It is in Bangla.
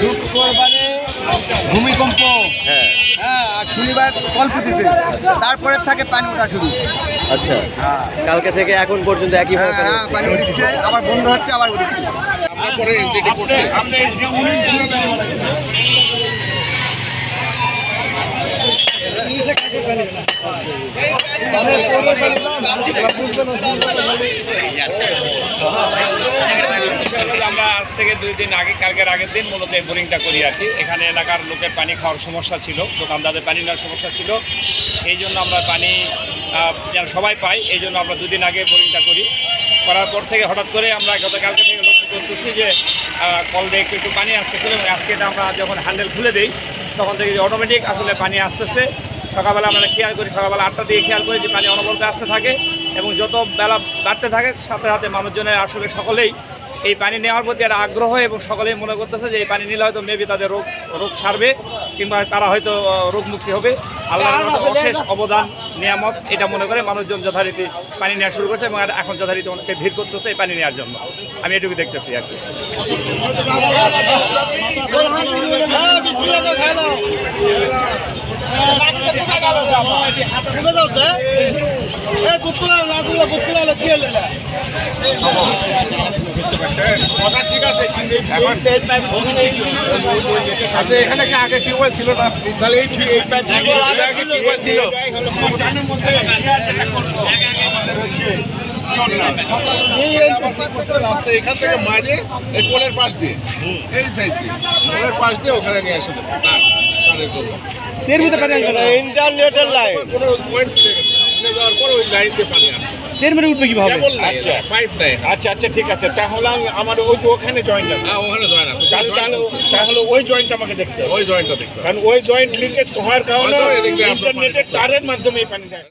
শুক্রবারে ভূমিকম্প। হ্যাঁ। হ্যাঁ আর শনিবার কল্প দিছে তারপরে থাকে পানি ওঠা শুরু। আচ্ছা। হ্যাঁ। কালকে থেকে এখন পর্যন্ত একই হ্যাঁ, হ্যাঁ, পানি উঠছে আবার বন্ধ হচ্ছে আবার উঠছে আমরা আজ থেকে দুই দিন আগে, কালকের আগের দিন মূলত এই বোরিংটা করি আর কি। এখানে এলাকার লোকের পানি খাওয়ার সমস্যা ছিল, দোকানদারদের পানি নেওয়ার সমস্যা ছিল। এই জন্য আমরা পানি যেন সবাই পাই এই জন্য আমরা দুদিন আগে বোরিংটা করি। করার পর থেকে হঠাৎ করে আমরা গতকালকে থেকে লক্ষ্য করতেছি যে কল দিয়ে একটু একটু পানি আসতেছিল আজকে আমরা যখন হ্যান্ডেল খুলে দিই, তখন থেকে অটোমেটিক আসলে পানি আসতেছে। সকালবেলা আমরা খেয়াল করি সকালবেলা আটটা দিয়ে খেয়াল করি যে পানি অনবরত আসতে থাকে এবং যত বেলা বাড়তে থাকে সাথে সাথে মানুষজনের আসলে সকলেই এই পানি নেওয়ার প্রতি একটা আগ্রহ এবং সকলেই মনে করতেছে যে এই পানি নিলে হয়তো মেবি তাদের রোগ রোগ সারবে কিংবা তারা হয়তো আহ, রোগ মুক্তি হবে আল্লাহর মতো অশেষ অবদান নিয়ামত এটা মনে করে মানুষজন যথারীতি পানি নেওয়া শুরু করছে এবং এখন যথারীতি অনেকে ভিড় করতেছে এই পানি নেওয়ার জন্য আমি এটুকু দেখতেছি আর কি আচ্ছা এখানে কি আগে টিউবওয়েল ছিল না? তাহলে এই পাইপ টিউবওয়েল ছিল এখান থেকে মারে এই পোলের পাশ দিয়ে এই সাইড। দিয়ে পোলের পাশ দিয়ে ওখানে নিয়ে আসে গেছে পানি আসবে না। ইন্টারনেটের লাইন কোনো পয়েন্ট উঠে গেছে। উঠে যাওয়ার পর ওই লাইন দিয়ে পানি আসবে এর মানে উঠবে কীভাবে? আচ্ছা। পাইপ নাই আচ্ছা আচ্ছা ঠিক আছে। তাহলে আমার ওই ওখানে জয়েন্ট আছে। হ্যাঁ ওখানে জয়েন আছে। তাহলে তাহলে তাহলে ওই জয়েন্ট আমাকে দেখতে হবে। ওই জয়েন্টটা দেখতে হবে। কারণ ওই জয়েন্ট লিকেজ হওয়ার কারণে ইন্টারনেটের তারের মাধ্যমে এই পানি যায়